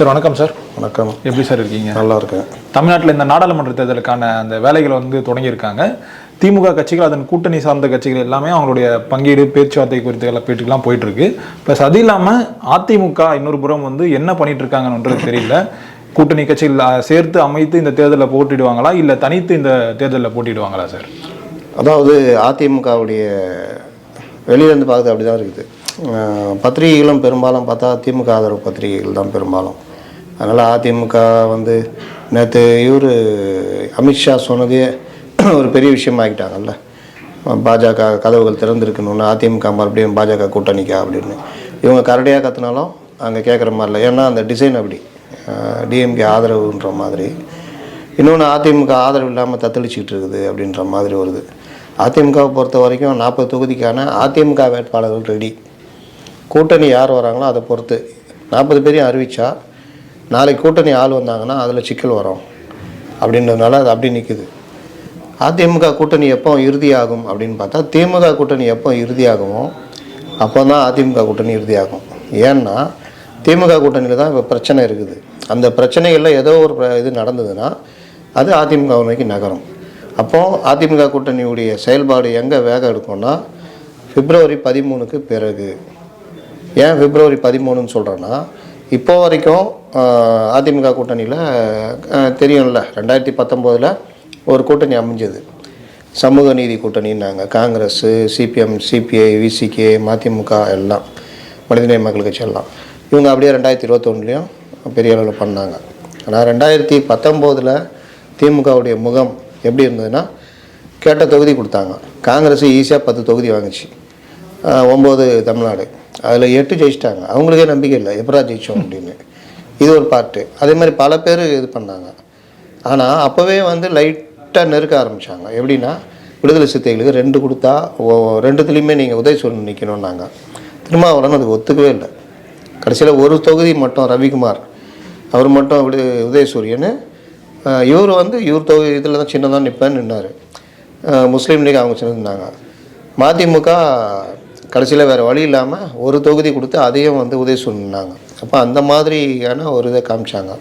Sir வணக்கம் sir. வணக்கம். எப்படி சார் இருக்கீங்க? நல்லா இருக்கேன் தமிழ்நாட்டில் இந்த நாடாளுமன்ற தேர்தலுக்கான அந்த வேலைகளை வந்து தொடங்கியிருக்காங்க. திமுக கட்சிகள் அதன் கூட்டணி சார்ந்த கட்சிகள் எல்லாமே அவங்களுடைய பங்கீடு பேச்சுவார்த்தை குறித்து எல்லாம் பேட்டுக்கெல்லாம் போயிட்டு இருக்கு ப்ளஸ் அது இல்லாமல் அதிமுக இன்னொரு புறம் வந்து என்ன பண்ணிட்டு இருக்காங்கன்றது தெரியல. கூட்டணி கட்சிகள் சேர்த்து அமைத்து இந்த தேர்தலில் போட்டிடுவாங்களா? இல்லை தனித்து இந்த தேர்தலில் போட்டிடுவாங்களா சார்? அதாவது அதிமுகவுடைய வெளியிலேருந்து பார்க்குறது அப்படி தான் இருக்குது பத்திரிகைகளும் பெரும்பாலும் பார்த்தா திமுக ஆதரவு பத்திரிகைகள் தான் பெரும்பாலும். அதனால் அதிமுக வந்து நேற்று இவர் அமித்ஷா சொன்னதே ஒரு பெரிய விஷயமாகிட்டாங்கல்ல பாஜக கதவுகள் திறந்துருக்கணும்னு அதிமுக மறுபடியும் பாஜக கூட்டணிக்கா அப்படின்னு. இவங்க கரடியாக கற்றுனாலும் அங்கே கேட்குற மாதிரி இல்லை. ஏன்னா அந்த டிசைன் அப்படி. டிஎம்கே ஆதரவுன்ற மாதிரி. இன்னொன்று அதிமுக ஆதரவு இல்லாமல் தத்தளிச்சிக்கிட்டு இருக்குது அப்படின்ற மாதிரி வருது. அதிமுகவை பொறுத்த வரைக்கும் நாற்பது தொகுதிக்கான அதிமுக வேட்பாளர்கள் ரெடி கூட்டணி யார் வராங்களோ அதை பொறுத்து. நாற்பது பேரையும் அறிவிச்சா நாளைக்கு கூட்டணி ஆள் வந்தாங்கன்னா அதில் சிக்கல் வரும். அப்படின்றதுனால அது அப்படி நிற்குது அதிமுக கூட்டணி எப்போ இறுதியாகும் அப்படின்னு பார்த்தா திமுக கூட்டணி எப்போ இறுதியாகுமோ அப்போ தான் அதிமுக கூட்டணி இறுதியாகும். ஏன்னா திமுக கூட்டணியில் தான் இப்போ பிரச்சனை இருக்குது. அந்த பிரச்சனைகளில் ஏதோ ஒரு பிர- இது நடந்ததுன்னா அது அதிமுக நோக்கி நகரும். அப்போது அதிமுக கூட்டணியுடைய செயல்பாடு எங்கே வேகம் எடுக்கும்னா பிப்ரவரி பதிமூணுக்கு பிறகு. ஏன் பிப்ரவரி பதிமூணுன்னு சொல்கிறேன்னா இப்போ வரைக்கும் அதிமுக கூட்டணியில் தெரியும்ல ரெண்டாயிரத்தி பத்தொம்போதில் ஒரு கூட்டணி அமைஞ்சது. சமூக நீதி கூட்டணின்னாங்க. காங்கிரஸ் சிபிஎம் சிபிஐ விசிகே மதிமுக எல்லாம் மனிதநேய மக்கள் கட்சி எல்லாம். இவங்க அப்படியே ரெண்டாயிரத்தி இருபத்தொன்னுலையும் பெரிய அளவில் பண்ணாங்க. ஆனால் ரெண்டாயிரத்தி பத்தொம்போதில் திமுகவுடைய முகம் எப்படி இருந்ததுன்னா கேட்ட தொகுதி கொடுத்தாங்க. காங்கிரஸ் ஈஸியாக பத்து தொகுதி வாங்குச்சு. ஒம்பது தமிழ்நாடு. அதில் எட்டு ஜெயிச்சிட்டாங்க. அவங்களுக்கே நம்பிக்கை இல்லை. எப்படா ஜெயிச்சோம் அப்படின்னு. இது ஒரு பார்ட்டு அதே மாதிரி பல பேர் இது பண்ணாங்க. ஆனால் அப்போவே வந்து லைட்டாக நெருக்க ஆரம்பித்தாங்க எப்படின்னா விடுதலை சித்தைகளுக்கு ரெண்டு கொடுத்தா ஓ- ரெண்டுத்துலேயுமே நீங்கள் உதவி சொல்லி நிற்கணும்னாங்க திருமாவளவன் அதுக்கு ஒத்துக்கவே இல்லை. கடைசியில் ஒரு தொகுதி மட்டும் ரவிக்குமார். அவர் மட்டும் விடு உதயசூரியன். இவர் வந்து இவர் தொகுதி இதில் தான் சின்னதாக நிற்பேன்னு நின்னார். முஸ்லீம் லீக் அவங்க சின்னதுனாங்க மதிமுக கடைசியில் வேறு வழி இல்லாமல் ஒரு தொகுதி கொடுத்து அதையும் வந்து உதவி சொன்னாங்க அப்போ அந்த மாதிரியான ஒரு இதை காமிச்சாங்க.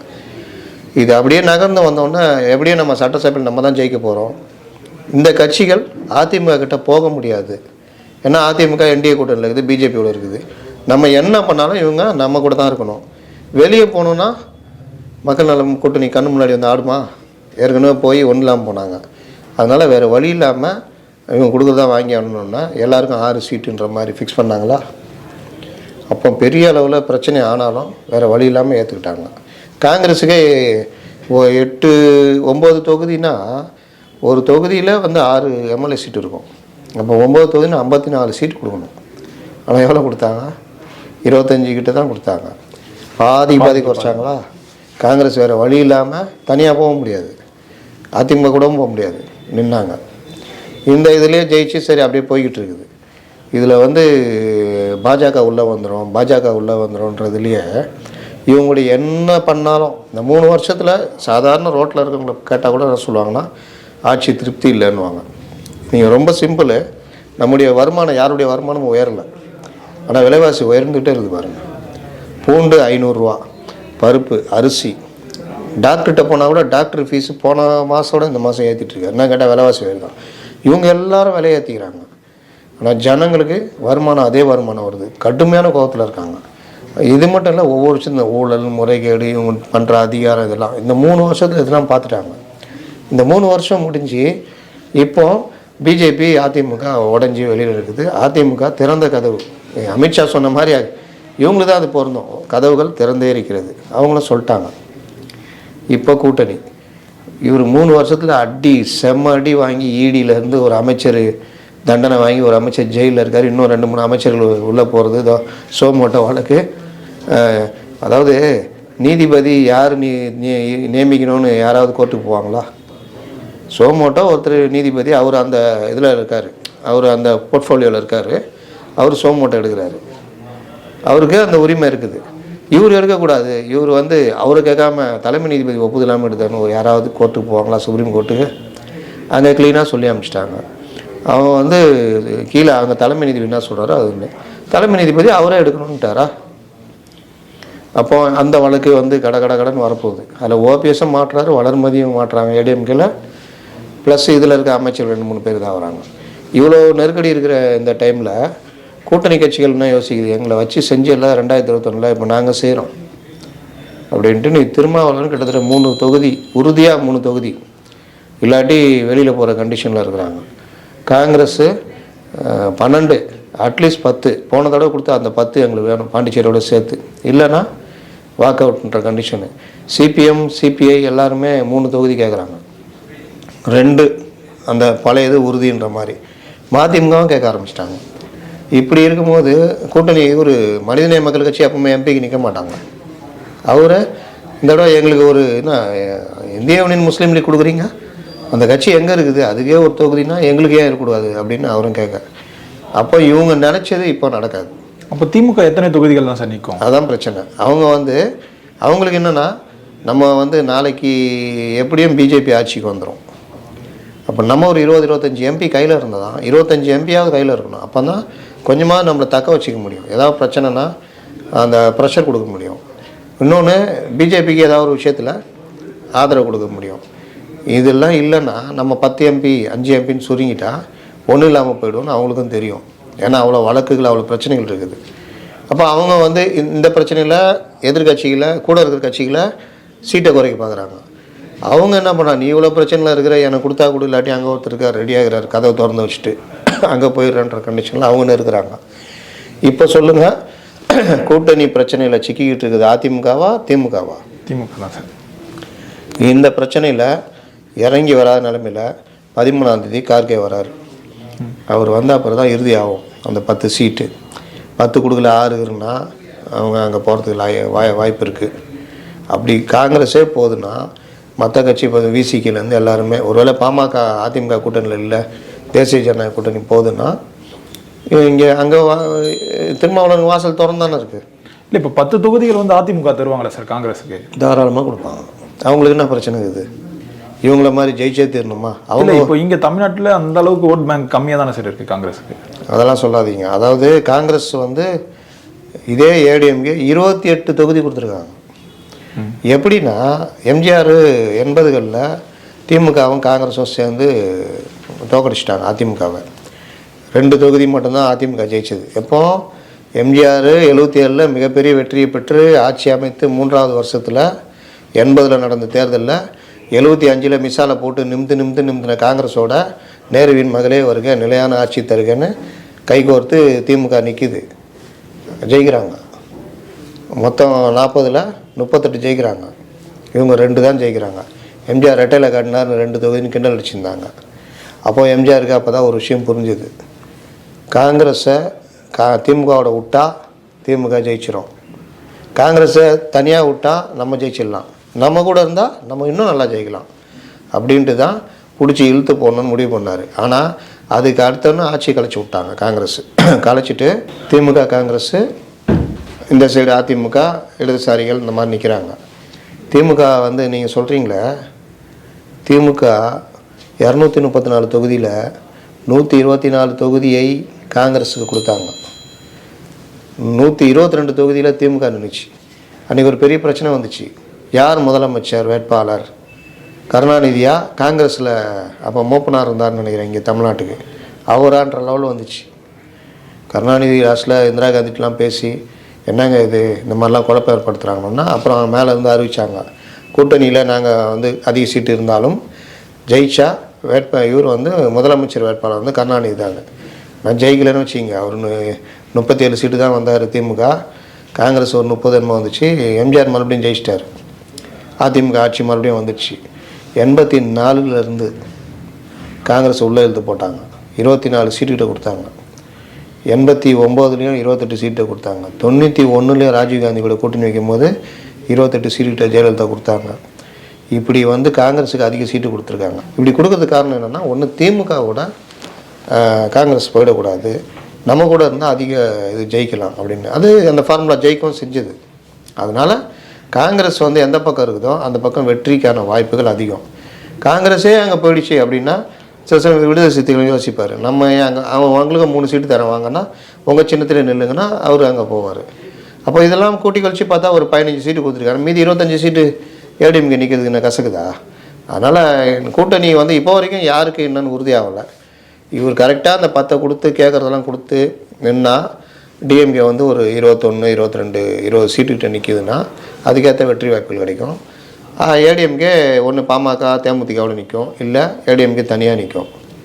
இது அப்படியே நகர்ந்து வந்தோன்னே எப்படியும் நம்ம சட்டசபையில் நம்ம தான் ஜெயிக்க போகிறோம் இந்த கட்சிகள் அதிமுக கிட்ட போக முடியாது. ஏன்னா அதிமுக என்டிஏ கூட்டணியில் இருக்குது பிஜேபியோட இருக்குது. நம்ம என்ன பண்ணாலும் இவங்க நம்ம கூட தான் இருக்கணும். வெளியே போகணுன்னா மக்கள் நலம் கூட்டணி கண்ணு முன்னாடி வந்து ஆடுமா? ஏற்கனவே போய் ஒன்றும் இல்லாமல் போனாங்க. அதனால் வேறு வழி இல்லாமல் இவங்க கொடுக்குறதா வாங்கி ஆகணும்னா எல்லாருக்கும் ஆறு சீட்டுன்ற மாதிரி ஃபிக்ஸ் பண்ணாங்களா? அப்போ பெரிய அளவில் பிரச்சனை ஆனாலும் வேறு வழி இல்லாமல் ஏற்றுக்கிட்டாங்க காங்கிரஸுக்கே எட்டு ஒம்பது தொகுதினா ஒரு தொகுதியில் வந்து ஆறு எம்எல்ஏ சீட் இருக்கும். அப்போ ஒம்பது தொகுதினா ஐம்பத்தி நாலு சீட் கொடுக்கணும். ஆனால் எவ்வளோ கொடுத்தாங்க? இருபத்தஞ்சி கிட்ட தான் கொடுத்தாங்க. பாதி பாதி குறைச்சாங்களா? காங்கிரஸ் வேறு வழி இல்லாமல் தனியாக போக முடியாது. அதிமுக கூடவும் போக முடியாது. நின்னாங்க. இந்த இதுலேயே ஜெயிச்சு சரி அப்படியே போய்கிட்டு இருக்குது இதில் வந்து பாஜக உள்ளே வந்துடும் பாஜக உள்ளே வந்துடும்ன்றதுலேயே இவங்களுடைய என்ன பண்ணாலும் இந்த மூணு வருஷத்தில் சாதாரண ரோட்டில் இருக்கவங்களை கேட்டால் கூட என்ன சொல்லுவாங்கன்னா ஆட்சி திருப்தி இல்லைன்னுவாங்க. நீங்கள் ரொம்ப சிம்பிள் நம்முடைய வருமானம் யாருடைய வருமானமும் உயரலை. ஆனால் விலைவாசி உயர்ந்துகிட்டே இருக்குது பாருங்கள் பூண்டு ஐநூறுரூவா பருப்பு அரிசி. டாக்டர்கிட்ட போனால் கூட டாக்டர் ஃபீஸு போன மாதத்தோட இந்த மாதம் ஏற்றிட்டுருக்காரு என்ன கேட்டால் விலைவாசி உயர்தான். இவங்க எல்லாரும் விலையேற்றிக்கிறாங்க ஆனால் ஜனங்களுக்கு வருமானம் அதே வருமானம் வருது. கடுமையான கோபத்தில் இருக்காங்க. இது மட்டும் இல்லை ஒவ்வொரு சின்ன ஊழல் முறைகேடு இவங்க பண்ணுற அதிகாரம் இதெல்லாம் இந்த மூணு வருஷத்தில் இதெல்லாம் பார்த்துட்டாங்க இந்த மூணு வருஷம் முடிஞ்சு இப்போ பிஜேபி அதிமுக உடஞ்சி வெளியில் இருக்குது. அதிமுக திறந்த கதவு. அமித்ஷா சொன்ன மாதிரி இவங்களுக்கு தான் அது பொருந்தும். கதவுகள் திறந்தே இருக்கிறது. அவங்களும் சொல்லிட்டாங்க. இப்போ கூட்டணி. இவர் மூணு வருஷத்தில் அடி செம்ம அடி வாங்கி ஈடியிலேருந்து ஒரு அமைச்சர் தண்டனை வாங்கி ஒரு அமைச்சர் ஜெயிலில் இருக்கார். இன்னும் ரெண்டு மூணு அமைச்சர்கள் உள்ளே போகிறது இதோ சோமோட்டோ வழக்கு. அதாவது நீதிபதி யார் நீ நீ- நியமிக்கணும்னு யாராவது கோர்ட்டுக்கு போவாங்களா? சோமோட்டோ ஒருத்தர் நீதிபதி அவர் அந்த இதில் இருக்கார். அவர் அந்த போர்ட்ஃபோலியோவில் இருக்கார். அவர் சோமோட்டோ எடுக்கிறாரு. அவருக்கு அந்த உரிமை இருக்குது. இவர் எடுக்கக்கூடாது. இவர் வந்து அவரை கேட்காம தலைமை நீதிபதி ஒப்புதல் இல்லாமல் எடுத்தாருன்னு ஒரு யாராவது கோர்ட்டுக்கு போவாங்களா சுப்ரீம் கோர்ட்டுக்கு? அங்கே க்ளீனாக சொல்லி அனுப்பிச்சிட்டாங்க அவன் வந்து கீழே அவங்க தலைமை நீதிபதி என்ன சொல்கிறாரோ அது இல்லை தலைமை நீதிபதி அவரே எடுக்கணுன்ட்டாரா அப்போ அந்த வழக்கு வந்து கட கட கடன்னு வரப்போகுது. அதில் ஓபிஎஸும் மாற்றுறாரு வளர்மதியும் மாற்றுறாங்க ஏடிஎம்கேல. ப்ளஸ் இதில் இருக்க அமைச்சர் ரெண்டு மூணு பேர் தான் வராங்க இவ்வளோ நெருக்கடி இருக்கிற இந்த டைமில் கூட்டணி கட்சிகள் என்ன யோசிக்குது. எங்களை வச்சு செஞ்சு எல்லாம் ரெண்டாயிரத்தி இருபத்தொன்னில் இப்போ நாங்கள் செய்கிறோம் அப்படின்ட்டு நீ திருமாவளவன் கிட்டத்தட்ட மூணு தொகுதி உறுதியாக மூணு தொகுதி இல்லாட்டி வெளியில் போகிற கண்டிஷனில் இருக்கிறாங்க. காங்கிரஸ்ஸு பன்னெண்டு அட்லீஸ்ட் பத்து. போன தடவை கொடுத்தா அந்த பத்து எங்களுக்கு வேணும் பாண்டிச்சேரியோட சேர்த்து. இல்லைன்னா வாக் அவுட்ன்ற கண்டிஷனு சிபிஎம் சிபிஐ எல்லாருமே மூணு தொகுதி கேட்குறாங்க ரெண்டு அந்த பழையது உறுதின்ற மாதிரி. மதிமுகவும் கேட்க ஆரம்பிச்சிட்டாங்க. இப்படி இருக்கும்போது கூட்டணி ஒரு மனிதநேய மக்கள் கட்சி எப்பவுமே எம்பிக்கு நிற்க மாட்டாங்க. அவரை இந்த தடவை எங்களுக்கு ஒரு என்ன இந்திய யூனியன் முஸ்லீம் லீக் கொடுக்குறீங்க? அந்த கட்சி எங்கே இருக்குது? அதுக்கே ஒரு தொகுதினா எங்களுக்கு ஏன் இருக்கக்கூடாது அப்படின்னு அவரும் கேட்க அப்போ இவங்க நினச்சது இப்போ நடக்காது. அப்போ திமுக எத்தனை தொகுதிகள் தான் சார் நிற்கும் அதான் பிரச்சனை. அவங்க வந்து அவங்களுக்கு என்னென்னா நம்ம வந்து நாளைக்கு எப்படியும் பிஜேபி ஆட்சிக்கு வந்துடும் அப்போ நம்ம ஒரு இருபது இருபத்தஞ்சி எம்பி கையில் இருந்தால் தான் இருபத்தஞ்சி எம்பியாவது கையில் இருக்கணும். அப்போ தான் கொஞ்சமாக நம்மளை தக்க வச்சுக்க முடியும். ஏதாவது பிரச்சனைனா அந்த ப்ரெஷர் கொடுக்க முடியும். இன்னொன்று பிஜேபிக்கு ஏதாவது ஒரு விஷயத்தில் ஆதரவு கொடுக்க முடியும். இதெல்லாம் இல்லைன்னா நம்ம பத்து எம்பி அஞ்சு எம்பின்னு சுருங்கிட்டா ஒன்றும் இல்லாமல் போயிடும்னு அவங்களுக்கும் தெரியும். ஏன்னா அவ்வளோ வழக்குகள் அவ்வளோ பிரச்சனைகள் இருக்குது. அப்போ அவங்க வந்து இந்த- பிரச்சனையில் எதிர்கட்சிகளை கூட இருக்கிற கட்சிகளை சீட்டை குறைக்க பார்க்குறாங்க. அவங்க என்ன பண்ணா நீ இவ்வளோ பிரச்சனையில் இருக்கிற எனக்கு கொடுத்தா கொடு இல்லாட்டி அங்கே ஒருத்தருக்கார் ரெடி ஆகிறார் கதவை திறந்து வச்சுட்டு. அங்கே போயிடுறன்ற கண்டிஷனில் அவங்க இருக்கிறாங்க இப்போ சொல்லுங்கள் கூட்டணி பிரச்சனையில் சிக்கிக்கிட்டு இருக்குது. அதிமுகவா திமுகவா? திமுக தான் சார். இந்த பிரச்சனையில் இறங்கி வராத நிலமையில் பதிமூணாம் தேதி கார்கே வராரு. அவர் வந்த அப்புறம் தான் இறுதி ஆகும் அந்த பத்து சீட்டு பத்து கொடுக்கல ஆறு இருக்குன்னா அவங்க அங்கே போகிறதுக்கு லாய வாய் வாய்ப்பு இருக்குது அப்படி காங்கிரஸே போகுதுன்னா மற்ற கட்சி இப்போ விசிக்கிலேருந்து எல்லாருமே ஒருவேளை பாமக அதிமுக கூட்டணியில் இல்லை தேசிய ஜனநாயக கூட்டணி போகுதுன்னா இங்கே அங்கே திருமாவளவன் வாசல் திறந்தானே இருக்குது இல்லை இப்போ பத்து தொகுதிகள் வந்து அதிமுக தருவாங்களா சார் காங்கிரஸுக்கு? தாராளமாக கொடுப்பாங்க. அவங்களுக்கு என்ன பிரச்சனை இருக்குது இவங்கள மாதிரி ஜெயிச்சே தீரணுமா? அவங்க இப்போ இங்கே தமிழ்நாட்டில் அந்த அளவுக்கு ஓட் பேங்க் கம்மியாக தானே சார் இருக்குது காங்கிரஸுக்கு? அதெல்லாம் சொல்லாதீங்க. அதாவது காங்கிரஸ் வந்து இதே ஏடிஎம்கே இருபத்தி எட்டு தொகுதி கொடுத்துருக்காங்க. எப்படின்னா எம்ஜிஆர் எண்பதுகளில் திமுகவும் காங்கிரஸும் சேர்ந்து தோக்கடிச்சிட்டாங்க அதிமுகவை. ரெண்டு தொகுதி மட்டும்தான் அதிமுக ஜெயிச்சது. எப்போ? எம்ஜிஆர் எழுபத்தி ஏழில் மிகப்பெரிய வெற்றியை பெற்று ஆட்சி அமைத்து மூன்றாவது வருஷத்தில் எண்பதில் நடந்த தேர்தலில் எழுபத்தி அஞ்சில் மிசாலை போட்டு நிமிந்து நிமிந்து நிமிந்தின காங்கிரஸோட நேருவின் மகளே வருக நிலையான ஆட்சி தருகன்னு கைகோர்த்து திமுக நிற்கிது ஜெயிக்கிறாங்க. மொத்தம் நாற்பதில் முப்பத்தெட்டு ஜெயிக்கிறாங்க. இவங்க ரெண்டு தான் ஜெயிக்கிறாங்க. எம்ஜிஆர் ரெட்டையில் காட்டினார் ரெண்டு தொகுதின்னு கிண்டல் அடிச்சிருந்தாங்க. அப்போது எம்ஜிஆருக்கு அப்போ தான் ஒரு விஷயம் புரிஞ்சுது. காங்கிரஸை கா திமுகவோட விட்டா திமுக ஜெயிச்சிடும் காங்கிரஸை தனியாக விட்டால் நம்ம ஜெயிச்சிடலாம். நம்ம கூட இருந்தால் நம்ம இன்னும் நல்லா ஜெயிக்கலாம். அப்படின்ட்டு தான் பிடிச்சி இழுத்து போடணும்னு முடிவு பண்ணார். ஆனால் அதுக்கு அடுத்தன்னு ஆட்சி கலைச்சி விட்டாங்க காங்கிரஸ். கலைச்சிட்டு திமுக காங்கிரஸ் இந்த சைடு அதிமுக இடதுசாரிகள் இந்த மாதிரி நிற்கிறாங்க திமுக வந்து நீங்கள் சொல்கிறீங்களே திமுக இரநூத்தி முப்பத்தி நாலு தொகுதியில் நூற்றி இருபத்தி நாலு தொகுதியை காங்கிரஸுக்கு கொடுத்தாங்க. நூற்றி இருபத்தி ரெண்டு தொகுதியில் திமுக நின்றுச்சு அன்றைக்கி ஒரு பெரிய பிரச்சனை வந்துச்சு. யார் முதலமைச்சர் வேட்பாளர்? கருணாநிதியா? காங்கிரஸில் அப்போ மூப்பனார் இருந்தார்னு நினைக்கிறேன் இங்கே தமிழ்நாட்டுக்கு. அவரான்ற லெவலில் வந்துச்சு. கருணாநிதி லாஸ்ட்டில் இந்திரா காந்திட்டலாம் பேசி என்னங்க இது? இந்த மாதிரிலாம் குழப்பம் ஏற்படுத்துகிறாங்கன்னா அப்புறம் மேலே இருந்து அறிவித்தாங்க கூட்டணியில் நாங்கள் வந்து அதிக சீட்டு இருந்தாலும் ஜெயிச்சா வேட்பா இவர் வந்து முதலமைச்சர் வேட்பாளர் வந்து கருணாநிதி தாங்க நான் ஜெயிக்கலன்னு வச்சுங்க அவர் முப்பத்தி ஏழு சீட்டு தான் வந்தார் திமுக. காங்கிரஸ் ஒரு முப்பது என்னமோ வந்துச்சு. எம்ஜிஆர் மறுபடியும் ஜெயிச்சிட்டார். அதிமுக ஆட்சி மறுபடியும் வந்துடுச்சு எண்பத்தி நாலுலேருந்து காங்கிரஸ் உள்ளே எழுத்து போட்டாங்க. இருபத்தி நாலு சீட்டுக்கிட்ட கொடுத்தாங்க. எண்பத்தி ஒம்போதுலேயும் இருபத்தெட்டு சீட்டை கொடுத்தாங்க. தொண்ணூற்றி ஒன்றுலேயும் ராஜீவ்காந்தி கூட கூட்டணி வைக்கும்போது இருபத்தெட்டு சீட்டுக்கிட்ட ஜெயலலிதா கொடுத்தாங்க. இப்படி வந்து காங்கிரஸுக்கு அதிக சீட்டு கொடுத்துருக்காங்க. இப்படி கொடுக்கறதுக்கு காரணம் என்னென்னா ஒன்று திமுகவோட காங்கிரஸ் போயிடக்கூடாது. நம்ம கூட இருந்தால் அதிக இது ஜெயிக்கலாம் அப்படின்னு. அது அந்த ஃபார்முலா ஜெயிக்கவும் செஞ்சது. அதனால் காங்கிரஸ் வந்து எந்த பக்கம் இருக்குதோ அந்த பக்கம் வெற்றிக்கான வாய்ப்புகள் அதிகம். காங்கிரஸே அங்கே போயிடுச்சு அப்படின்னா சில சமயம் விடுதலை சித்திகளும் யோசிப்பார். நம்ம ஏன் அங்கே அவன் அவங்களுக்கு மூணு சீட்டு தரேன் வாங்கன்னா உங்கள் சின்னத்தில் நில்லுங்கன்னா அவர் அங்கே போவார். அப்போ இதெல்லாம் கூட்டி கழிச்சு பார்த்தா ஒரு பதினஞ்சு சீட்டு கொடுத்துருக்காரு. மீதி இருபத்தஞ்சு சீட்டு ஏடிஎம்கே நிற்கிறதுக்கு என்ன கசக்குதா? அதனால் கூட்டணி வந்து இப்போ வரைக்கும் யாருக்கு என்னன்னு உறுதியாகலை. இவர் கரெக்டாக அந்த பத்தை கொடுத்து கேட்குறதெல்லாம் கொடுத்து நின்னா டிஎம்கே வந்து ஒரு இருபத்தொன்று இருபத்தி ரெண்டு இருபது சீட்டுக்கிட்ட நிற்கிதுன்னா அதுக்கேற்ற வெற்றி வாய்ப்புகள் கிடைக்கும். ஏடிஎம்கே ஒன்று பாமக தேமுதிகவில் நிற்கும் இல்லை ஏடிஎம்கே தனியாக நிற்கும்